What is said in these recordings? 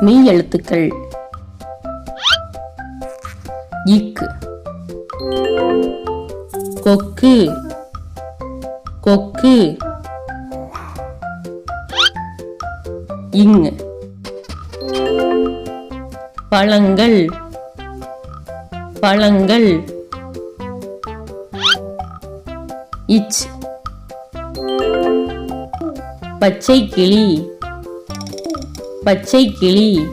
மெய் எழுத்துக்கள். இக்கு கொக்கு. கொக்கு. இங்கு. பழங்கள். பழங்கள். இச். பச்சை கிளி. பச்சை கிளி.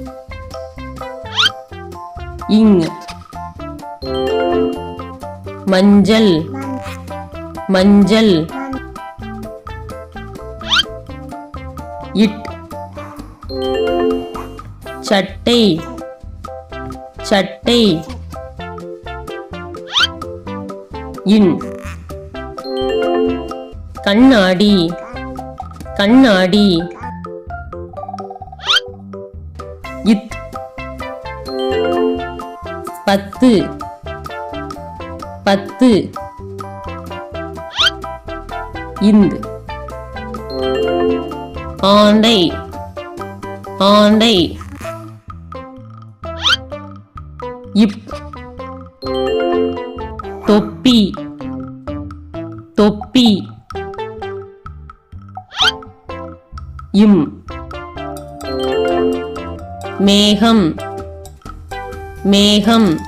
இங். மஞ்சள். மஞ்சள். இட். சட்டை. சட்டை. இன். கண்ணாடி. கண்ணாடி. இத். பத்து. பத்து. இந்து. ஆண்டை. ஆண்டை. இப். தொப்பி. தொப்பி. இம். மேகம். மேகம்.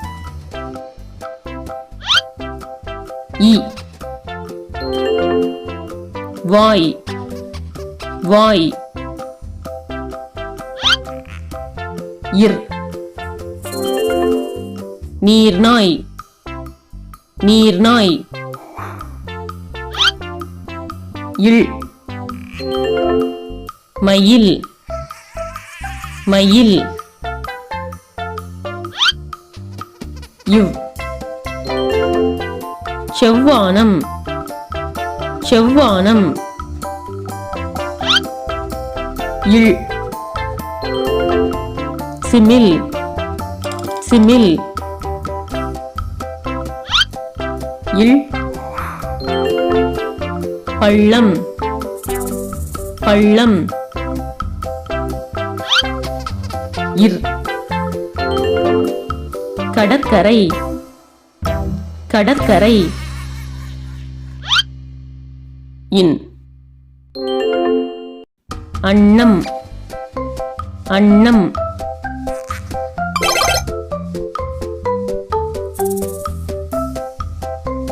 இ. வாய். வாய். இர். நீர்நாய். நீர்நாய். இல். மயில். மயில். இவ். செவ்வானம். செவ்வானம். இல். சிமில். சிமில். இல். பள்ளம். பள்ளம். இர். கடற்கரை. கடற்கரை. இன். அன்னம். அன்னம்.